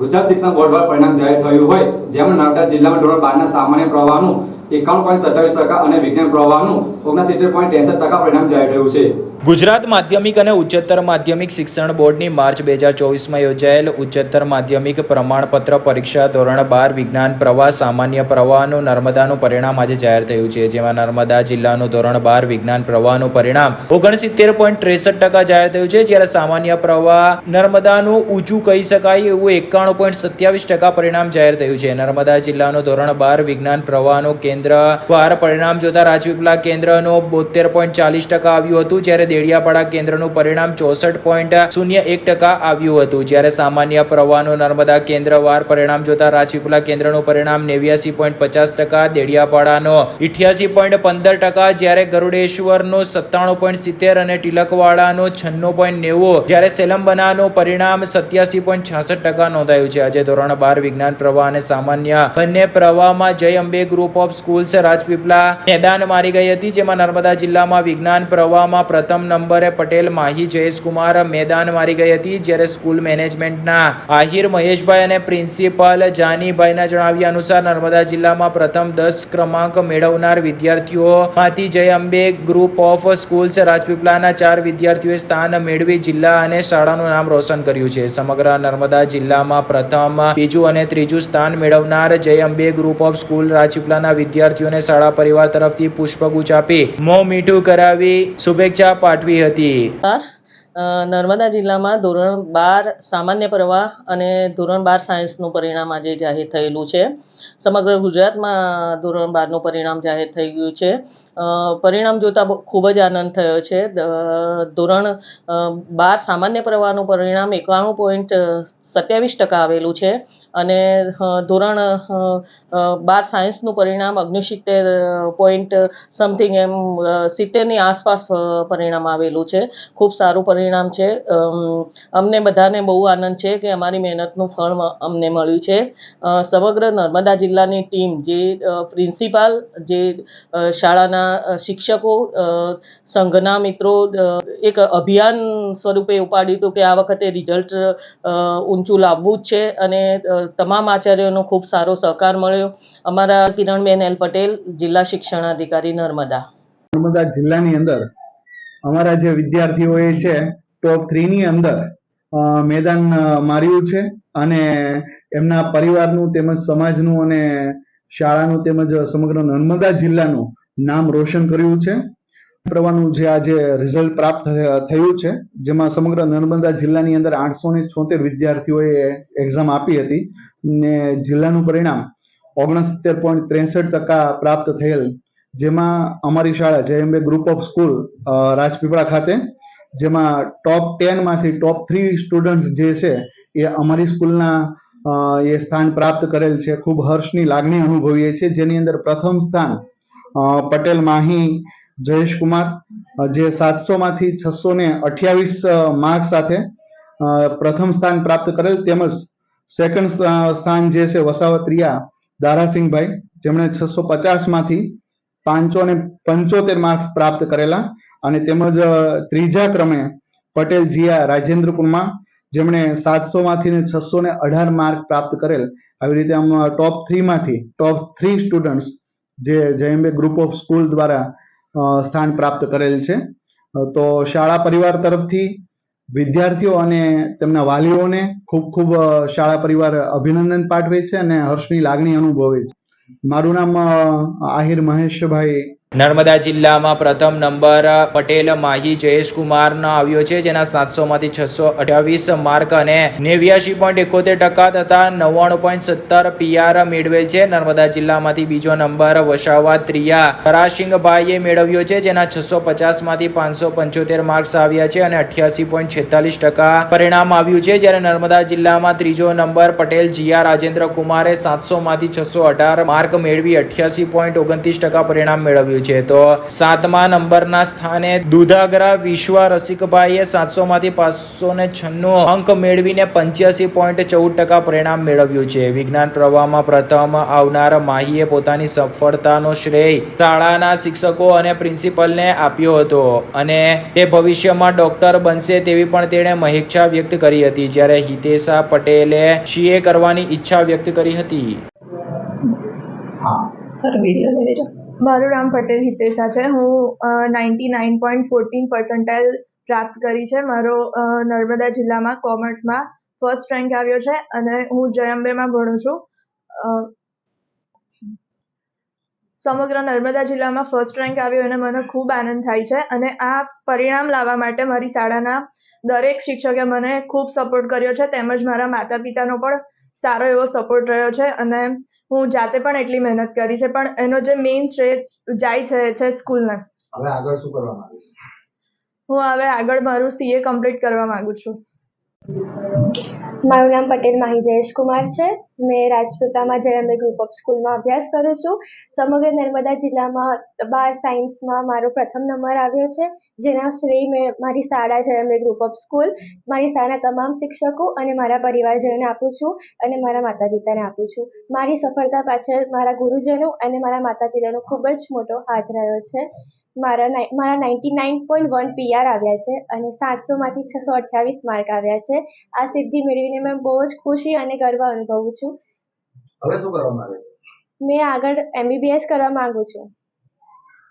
ગુજરાત શિક્ષણ બોર્ડ દ્વારા પરિણામ જાહેર થયું હોય, જેમાં નર્મદા જિલ્લામાં ધોરણ બારના સામાન્ય પ્રવાહનું પરિણામ ગુજરાત માધ્યમિક અને ઉચ્ચતર માધ્યમિક શિક્ષણ બોર્ડની માર્ચ બે હજાર ચોવીસમાં યોજાયેલ ઉચ્ચતર માધ્યમિક પ્રમાણપત્ર પરીક્ષા ધોરણ બાર વિજ્ઞાન પ્રવાહ, સામાન્ય પ્રવાહનું નર્મદાનું પરિણામ આજે જાહેર થયું છે. જેમાં નર્મદા જિલ્લાનું ધોરણ બાર વિજ્ઞાન પ્રવાહનું પરિણામ ઓગણસિત્તેર પોઈન્ટ ત્રેસઠ ટકા જાહેર થયું છે. જ્યારે સામાન્ય પ્રવાહ નર્મદાનું ઊંચું કહી શકાય એવું એકાણું પોઈન્ટ સત્યાવીસ ટકા પરિણામ જાહેર થયું છે. નર્મદા જિલ્લાનું ધોરણ બાર વિજ્ઞાન પ્રવાહનું કેન્દ્ર વાર પરિણામ જોતા રાજપીપળા કેન્દ્રનું બોતેર પોઈન્ટ ચાલીસ ટકા આવ્યું હતું, જ્યારે દેડિયાપાડા કેન્દ્રનું પરિણામ ચોસઠ પોઈન્ટ શૂન્ય એક ટકા આવ્યું હતું. જ્યારે સામાન્ય પ્રવાહનું નર્મદા કેન્દ્ર વાર પરિણામ જોતા રાજપીપળા કેન્દ્રનું પરિણામ નેવ્યાસી પોઈન્ટ પચાસ ટકા, દેડિયાપાડાનો ઇઠ્યાસી પોઈન્ટ પંદર ટકા, જ્યારે ગરુડેશ્વરનું સત્તાણું પોઈન્ટ સિત્તેર અને તિલકવાડાનું છન્નું પોઈન્ટ નેવું, જ્યારે સેલંબનાનું પરિણામ સત્યાસી પોઈન્ટ છાસઠ ટકા નોંધાયું છે. આજે ધોરણ બાર વિજ્ઞાન પ્રવાહ અને સામાન્ય બંને પ્રવાહમાં Jay Ambe group of schools Rajpipla. મેદાન મારી ગઈ હતી, જેમાં નર્મદા જિલ્લામાં વિજ્ઞાન પ્રવાહમાં પ્રથમ નંબરે પટેલ, માહી, જયેશકુમાર મેદાન મારી ગઈ હતી, જ્યારે સ્કૂલ મેનેજમેન્ટના આહિર મહેશભાઈ અને પ્રિન્સિપાલ જાનીભાઈના જણાવ્યા અનુસાર નર્મદા જિલ્લામાં પ્રથમ દસ ક્રમાંક મેળવનાર વિદ્યાર્થીઓમાંથી Jay Ambe group of schools રાજપીપળાના ચાર વિદ્યાર્થીઓએ સ્થાન મેળવી જિલ્લા અને શાળાનું નામ રોશન કર્યું છે. સમગ્ર નર્મદા જિલ્લામાં પ્રથમ, બીજું અને ત્રીજું સ્થાન મેળવનાર Jay Ambe group of school રાજપીપળાના વિદ્યાર્થીઓને શાળા પરિવાર તરફથી પુષ્પગુચ્છ આપી મોં મીઠું કરાવી શુભેચ્છા પાઠવી હતી. નર્મદા જિલ્લામાં ધોરણ બાર સામાન્ય પ્રવાહ અને ધોરણ બાર સાયન્સનું પરિણામ આજે જાહેર થયેલું છે. સમગ્ર ગુજરાતમાં ધોરણ બારનું પરિણામ જાહેર થઈ ગયું છે. પરિણામ જોતાં ખૂબ જ આનંદ થયો છે. ધોરણ બાર સામાન્ય પ્રવાહનું પરિણામ એકાણું પોઈન્ટ સત્યાવીસ ટકા આવેલું છે. અને ધોરણ બાર સાયન્સનું પરિણામ અગ્નિસિત્તેર પોઈન્ટ સમથિંગ એમ સિત્તેરની આસપાસ પરિણામ આવેલું છે. ખૂબ સારું પરિણામ છે. અમને બધાને બહુ આનંદ છે કે અમારી મહેનતનું ફળ અમને મળ્યું છે. સમગ્ર નર્મદા જિલ્લાની ટીમ જે પ્રિન્સિપાલ, જે શાળાના શિક્ષકો સંઘના મિત્રો એક અભિયાન સ્વરૂપે ઉપાડ્યું હતું કે આ વખતે રિઝલ્ટ ઊંચું લાવવું જ છે અને તમામ આચાર્યોનો ખૂબ સારો સહકાર મળ્યો. અમારા કિરણબેન એલ પટેલ, જિલ્લા શિક્ષણાધિકારી, નર્મદા. નર્મદા જિલ્લાની અંદર અમારા જે વિદ્યાર્થીઓએ છે, ટોપ થ્રીની અંદર મેદાન માર્યું છે અને એમના પરિવારનું તેમજ સમાજનું અને શાળાનું તેમજ સમગ્ર નર્મદા જિલ્લાનું નામ રોશન કર્યું છે. પ્રવાહનું જે આજે રિઝલ્ટ પ્રાપ્ત થયું છે, જેમાં સમગ્ર નર્મદા જિલ્લાની અંદર આઠસો ને છોતેર વિદ્યાર્થીઓએ એક્ઝામ આપી હતી ને જિલ્લાનું પરિણામ ઓગણસિત્તેર પોઈન્ટ ત્રેસઠ ટકા પ્રાપ્ત થયેલ, જેમાં અમારી શાળા Jayambe group of school Rajpipla ખાતે, જેમાં ટોપ ટેનમાંથી ટોપ થ્રી સ્ટુડન્ટ જે છે, એ અમારી સ્કૂલના એ સ્થાન પ્રાપ્ત કરેલ છે. ખૂબ હર્ષની લાગણી અનુભવીએ છીએ. જેની અંદર પ્રથમ સ્થાન પટેલ માહી જયેશકુમાર કુમાર જે સાતસોમાંથી છસો ને અઠ્યાવીસ માર્ક સાથે પ્રથમ સ્થાન પ્રાપ્ત કરેલ તેમજ સેકન્ડ સ્થાન જે છે વસાવત્રિયા દારાસિંહભાઈ જેમણે છસો પચાસમાંથી પાંચસો ને પંચોતેર માર્ક્સ પ્રાપ્ત કરેલા અને તેમજ ત્રીજા ક્રમે પટેલ જીયા રાજેન્દ્ર કુમાર, જેમણે સાતસો માંથી ને છસો ને અઢાર માર્ક પ્રાપ્ત કરેલ. આવી રીતે આમ ટોપ થ્રીમાંથી ટોપ થ્રી સ્ટુડન્ટ્સ જે જયંબે ગ્રુપ ઓફ સ્કૂલ દ્વારા સ્થાન પ્રાપ્ત કરેલ છે. તો શાળા પરિવાર તરફથી વિદ્યાર્થીઓ અને તેમના વાલીઓને ખૂબ ખૂબ શાળા પરિવાર અભિનંદન પાઠવે છે અને હર્ષની લાગણી અનુભવે છે. મારું નામ આહિર મહેશભાઈ નર્મદા જિલ્લામાં પ્રથમ નંબર પટેલ માહી જયેશકુમારનો આવ્યો છે, જેના સાતસો માંથી છસો અઠ્યાવીસ માર્ક અને નેવ્યાસી પોઈન્ટ એકોતેર ટકા તથા નવ્વાણું પોઈન્ટ સત્તર પીઆર મેળવેલ છે. નર્મદા જિલ્લામાંથી બીજો નંબર વસાવા ત્રિયા કરાસિંગભાઈએ મેળવ્યો છે, જેના છસો પચાસમાંથી પાંચસો પંચોતેર માર્ક્સ આવ્યા છે અને અઠ્યાસી પોઈન્ટ છેતાલીસ ટકા પરિણામ આવ્યું છે. જ્યારે નર્મદા જિલ્લામાં ત્રીજો નંબર પટેલ જીયા રાજેન્દ્ર કુમારે સાતસો માંથી છસો અઢાર માર્ક મેળવી અઠ્યાસી પોઈન્ટ ઓગણત્રીસ ટકા પરિણામ મેળવ્યું મેળવ્યું છે. તો સાતમા નંબરના સ્થાને દુધાગરા વિશ્વ રસિકભાઈએ સાતસોમાંથી પાંચસો ને છન્નું અંક મેળવીને પંચ્યાસી પોઈન્ટ ચૌદ ટકા પરિણામ મેળવ્યું છે. વિજ્ઞાન પ્રવાહમાં પ્રથમ આવનાર માહીએ પોતાની સફળતાનો શ્રેય શાળાના શિક્ષકો અને પ્રિન્સિપલને આપ્યો હતો અને તે ભવિષ્યમાં ડોક્ટર બનશે તેવી પણ તેણે મહેચ્છા વ્યક્ત કરી હતી. જ્યારે હિતેશા પટેલે સીએ કરવાની ઈચ્છા વ્યક્ત કરી હતી. સર વીડિયો મારું નામ પટેલ હિતેશા છે. હું ninety nine point fourteen percentile પ્રાપ્ત કરી છે મારો નર્મદા જિલ્લામાં કોમર્સમાં. ફર્સ્ટ રેન્ક આવ્યો છે અને હું જયંબેમાં ભણું છું. સમગ્ર નર્મદા જિલ્લામાં ફર્સ્ટ રેન્ક આવ્યો અને મને ખૂબ આનંદ થાય છે અને આ પરિણામ લાવવા માટે મારી શાળાના દરેક શિક્ષકે મને ખૂબ સપોર્ટ કર્યો છે. તેમજ મારા માતા પિતાનો પણ સારો એવો સપોર્ટ રહ્યો છે અને હું જાતે પણ એટલી મહેનત કરી છે પણ એનો જે મેઇન શ્રેય જાય છે એ છે સ્કૂલને. હવે આગળ શું કરવા માંગુ છું? હું હવે આગળ મારું સીએ કમ્પ્લીટ કરવા માંગુ છું. મારું નામ પટેલ માહી જયેશ કુમાર છે. મેં રાજપૂતામાં જયંબે ગ્રુપ ઓફ સ્કૂલમાં અભ્યાસ કરું છું, સમગ્ર નર્મદા જિલ્લામાં બાર સાયન્સમાં મારો પ્રથમ નંબર આવ્યો છે, જેના શ્રેય મેં મારી શાળા જયંબે ગ્રુપ ઓફ સ્કૂલ મારી શાળાના તમામ શિક્ષકો અને મારા પરિવારજનોને આપું છું અને મારા માતા પિતાને આપું છું. મારી સફળતા પાછળ મારા ગુરુજનો અને મારા માતા પિતાનો ખૂબ જ મોટો હાથ રહ્યો છે. મારા મારા ninety nine point one PR આવ્યા છે અને સાતસોમાંથી છસો અઠ્યાવીસ માર્ક આવ્યા છે. આ સિદ્ધિ મેળવીને મેં બહુ જ ખુશી અને ગર્વ અનુભવું છું. હવે શું કરવા માંગે છે? મેં આગળ એમબીબીએસ કરવા માંગુ છું.